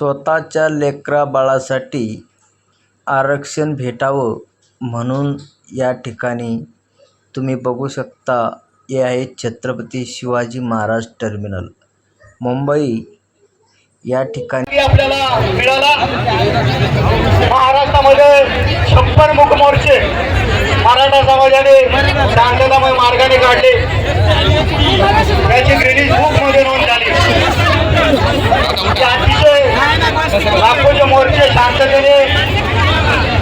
स्वतःच्या लेकरा बाळासाठी आरक्षण भेटावं म्हणून या ठिकाणी तुम्ही बघू शकता हे आहे छत्रपती शिवाजी महाराज टर्मिनल. मुंबई या ठिकाणी आपल्याला मिळाला. महाराष्ट्रामध्ये छप्पन मुख मोर्चे. मराठा समाजाने शांततामय मार्गाने काढले. त्याची ग्रेडिज बुकमध्ये नोंद झाली ते अतिशय लाखोचे मोर्चे शांततेने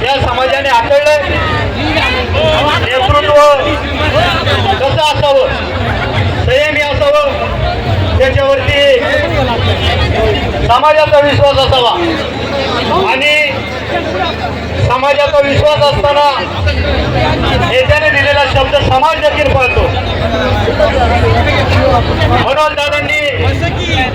या समाजाने हाताळले नेतृत्व कसं असावं? संयमी असावं? त्याच्यावरती समाजाचा विश्वास असावा. आणि समाजाचा विश्वास असताना नेत्याने दिलेला शब्द समाज देखील पाळतो. म्हणून दादांनी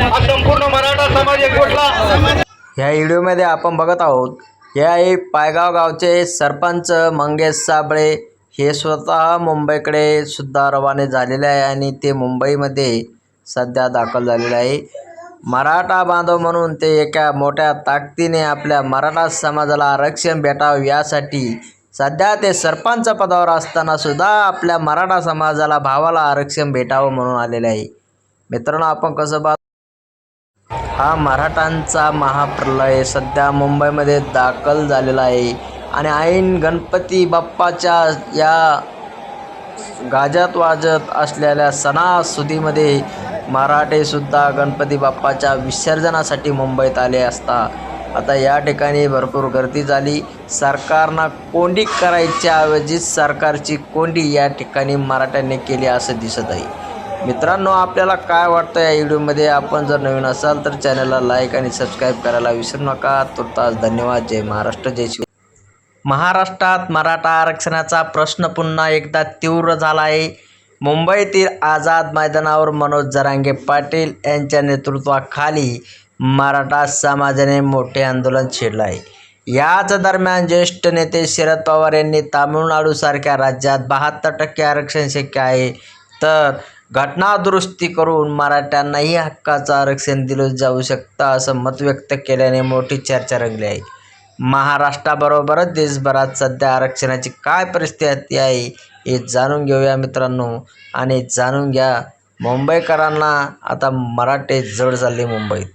हा संपूर्ण मराठा समाज एकवटला. ह्या व्हिडिओमध्ये आपण बघत आहोत हे पायगाव गावचे सरपंच मंगेश साबळे हे स्वतः मुंबईकडे सुद्धा रवाने झालेले आहे आणि ते मुंबईमध्ये सध्या दाखल झालेले आहे. मराठा बांधव म्हणून ते एका मोठ्या ताकदीने आपल्या मराठा समाजाला आरक्षण भेटावं यासाठी सध्या ते सरपंच पदावर असताना सुद्धा आपल्या मराठा समाजाला भावाला आरक्षण भेटावं म्हणून आलेले आहे. मित्रांनो आपण कसं पाहतो हा मराठांचा महाप्रलय सध्या मुंबईमध्ये दाखल झालेला आहे. आणि ऐन गणपती बाप्पाच्या या गाजत वाजत असलेल्या सणासुदीमध्ये मराठेसुद्धा गणपती बाप्पाच्या विसर्जनासाठी मुंबईत आले असता. आता या ठिकाणी भरपूर गर्दी झाली. सरकारनं कोंडी करायच्या ऐवजी सरकारची कोंडी या ठिकाणी मराठ्यांनी केली असं दिसत आहे. मित्रांनो आपल्याला काय वाटतं या व्हिडिओमध्ये? आपण जर नवीन असाल तर चॅनलला लाईक आणि सबस्क्राईब करायला विसरू नका. तुर्तास धन्यवाद. जय महाराष्ट्र जय शिव महाराष्ट्रात मराठा आरक्षणाचा प्रश्न पुन्हा एकदा तीव्र झाला आहे मुंबईतील आझाद मैदानावर मनोज जरांगे पाटील यांच्या नेतृत्वाखाली मराठा समाजाने मोठे आंदोलन छेडलं आहे याच दरम्यान ज्येष्ठ नेते शरद पवार यांनी तामिळनाडूसारख्या राज्यात बहात्तर टक्के आरक्षण शक्य आहे. तर घटना दुरुस्ती करून मराठ्यांनाही हक्काचं आरक्षण दिलं जाऊ शकतं असं मत व्यक्त केल्याने मोठी चर्चा रंगली आहे. महाराष्ट्राबरोबरच देशभरात सध्या आरक्षणाची काय परिस्थिती आहे हे जाणून घेऊया मित्रांनो. आणि जाणून घ्या मुंबईकरांना आता मराठे जड चालले मुंबईत.